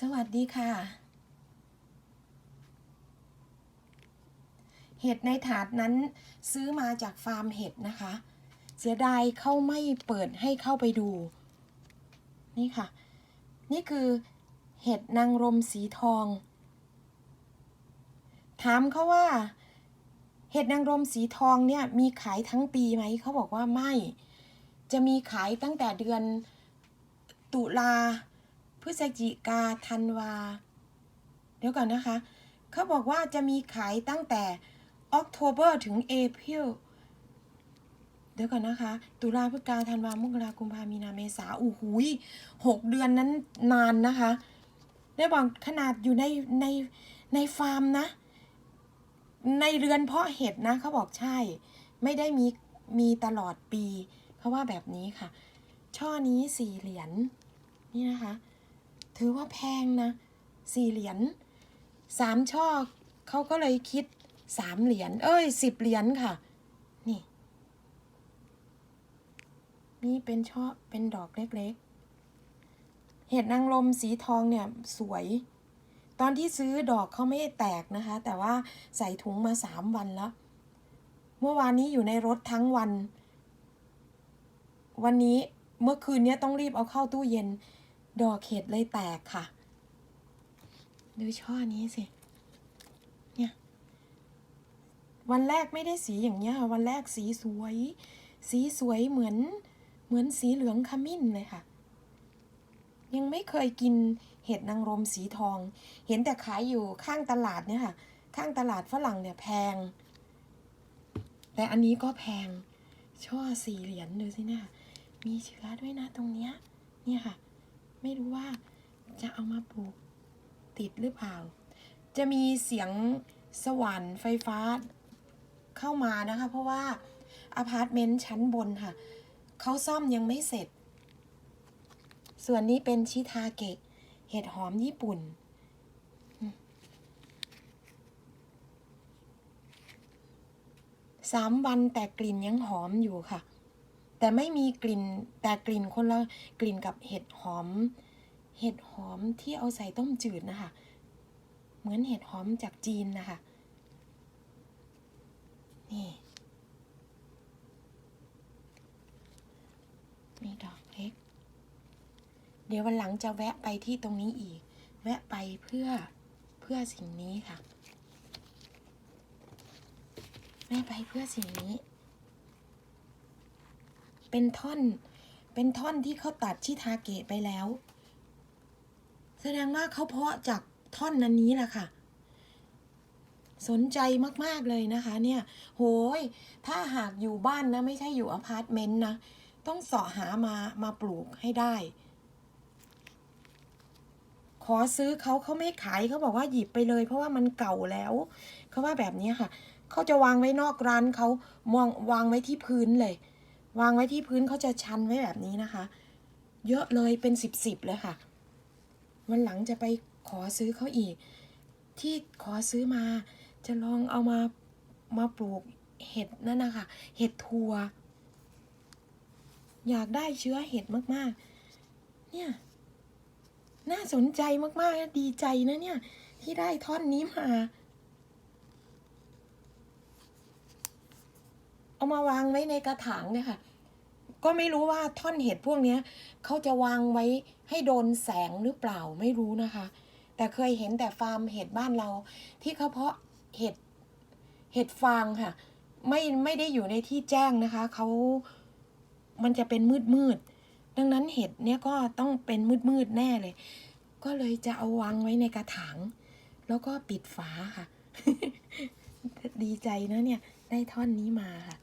สวัสดีค่ะ เห็ดในถาดนั้นซื้อมาจากฟาร์มเห็ดนะคะ เสียดายเขาไม่เปิดให้เข้าไปดู นี่ค่ะ นี่คือเห็ดนางรมสีทอง ถามเขาว่า เห็ดนางรมสีทองเนี่ยมีขายทั้งปีไหม เขาบอกว่าไม่ จะมีขายตั้งแต่เดือนตุลา ฤศจิกาธันวา เดี๋ยวก่อนนะคะ เขาบอกว่าจะมีขายตั้งแต่ October ถึง April เดี๋ยวก่อนนะคะ ตุลาพฤศจิกาธันวามกรากุมภามีนาเมษาอู้หูยหกเดือนนั้นนานนะคะได้บอกขนาดอยู่ในในในฟาร์มนะ ในเรือนเพาะเห็ดนะเขาบอกใช่ ไม่ได้มีมีตลอดปีเขาว่าแบบนี้ค่ะ ช่อนี้สี่เหรียญนี่นะคะ ถือว่าแพงนะสี่เหรียญสามช่อเขาก็เลยคิดสามเหรียญเอ้ยสิบเหรียญค่ะ นี่ นี่เป็นช่อเป็นดอกเล็กๆ เห็ดนางรมสีทองเนี่ยสวย ตอนที่ซื้อดอกเขาไม่แตกนะคะ แต่ว่าใส่ถุงมาสามวันแล้ว เมื่อวานนี้อยู่ในรถทั้งวัน วันนี้เมื่อคืนนี้ต้องรีบเอาเข้าตู้เย็น ดอกเห็ดเลยแตกค่ะ ดูช่อนี้สิ เนี่ย วันแรกไม่ได้สีอย่างเงี้ย วันแรกสีสวย สีสวยเหมือน เหมือนสีเหลืองขมิ้นเลยค่ะ ยังไม่เคยกินเห็ดนางรมสีทอง เห็นแต่ขายอยู่ข้างตลาดเนี่ยค่ะ ข้างตลาดฝรั่งเนี่ยแพง แต่อันนี้ก็แพง ช่อสี่เหรียญดูสิเนี่ยมีเชื้อด้วยนะตรงเนี้ย เนี่ยค่ะ ไม่รู้ว่าจะเอามาปลูกติดหรือเปล่า จะมีเสียงสว่านไฟฟ้าเข้ามานะคะ เพราะว่าอพาร์ตเมนต์ชั้นบนค่ะ เขาซ่อมยังไม่เสร็จ ส่วนนี้เป็นชิทาเกะ เห็ดหอมญี่ปุ่น สามวันแต่กลิ่นยังหอมอยู่ค่ะ แต่ไม่มีกลิ่นแต่กลิ่นคนละกลิ่นกับเห็ดหอม เห็ดหอมที่เอาใส่ต้มจืดนะคะ เหมือนเห็ดหอมจากจีนนะคะ นี่มีดอกเล็ก เดี๋ยววันหลังจะแวะไปที่ตรงนี้อีก แวะไปเพื่อเพื่อสิ่งนี้ค่ะแม่ไปเพื่อสิ่งนี้ เป็นท่อน เป็นท่อนที่เขาตัดชิทาเกะไปแล้ว แสดงว่าเขาเพาะจากท่อนนั้นนี้แหละค่ะ สนใจมากๆเลยนะคะ เนี่ย โหย ถ้าหากอยู่บ้านนะ ไม่ใช่อยู่อพาร์ตเมนต์นะ ต้องเสาะหามามาปลูกให้ได้ ขอซื้อเขาเขาไม่ขายเขาบอกว่าหยิบไปเลย เพราะว่ามันเก่าแล้วเขาว่าแบบนี้ค่ะเขาจะวางไว้นอกร้านเขามองวางไว้ที่พื้นเลย วางไว้ที่พื้นเขาจะชันไว้แบบนี้นะคะ เยอะเลยเป็นสิบสิบเลยค่ะ วันหลังจะไปขอซื้อเขาอีก ที่ขอซื้อมา จะลองเอามามาปลูกเห็ดนั่นนะคะ เห็ดทัว อยากได้เชื้อเห็ดมากๆ เนี่ย น่าสนใจมากๆ ดีใจนะเนี่ย ที่ได้ท่อนนี้มา เอามาวางไว้ในกระถางเนี่ยค่ะ ก็ไม่รู้ว่าท่อนเห็ดพวกเนี้ยเขาจะวางไว้ให้โดนแสงหรือเปล่าไม่รู้นะคะ แต่เคยเห็นแต่ฟาร์มเห็ดบ้านเรา ที่เขาเพาะเห็ดเห็ดฟางค่ะ ไม่ไม่ได้อยู่ในที่แจ้งนะคะเขามันจะเป็นมืดมืดดังนั้นเห็ดเนี้ยก็ต้องเป็นมืดมืดแน่เลย ก็เลยจะเอาวางไว้ในกระถาง แล้วก็ปิดฝาค่ะ ดีใจนะเนี่ย ได้ท่อนนี้มาค่ะ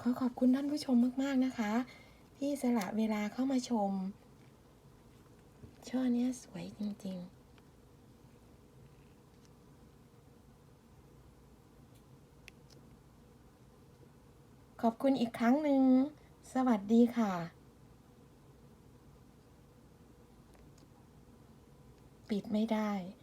ขอขอบคุณท่านผู้ชมมาก ๆ นะคะ ที่สละเวลาเข้ามาชม ช่อเนี้ยสวยจริง ๆขอบคุณอีกครั้งหนึ่ง สวัสดีค่ะ ปิดไม่ได้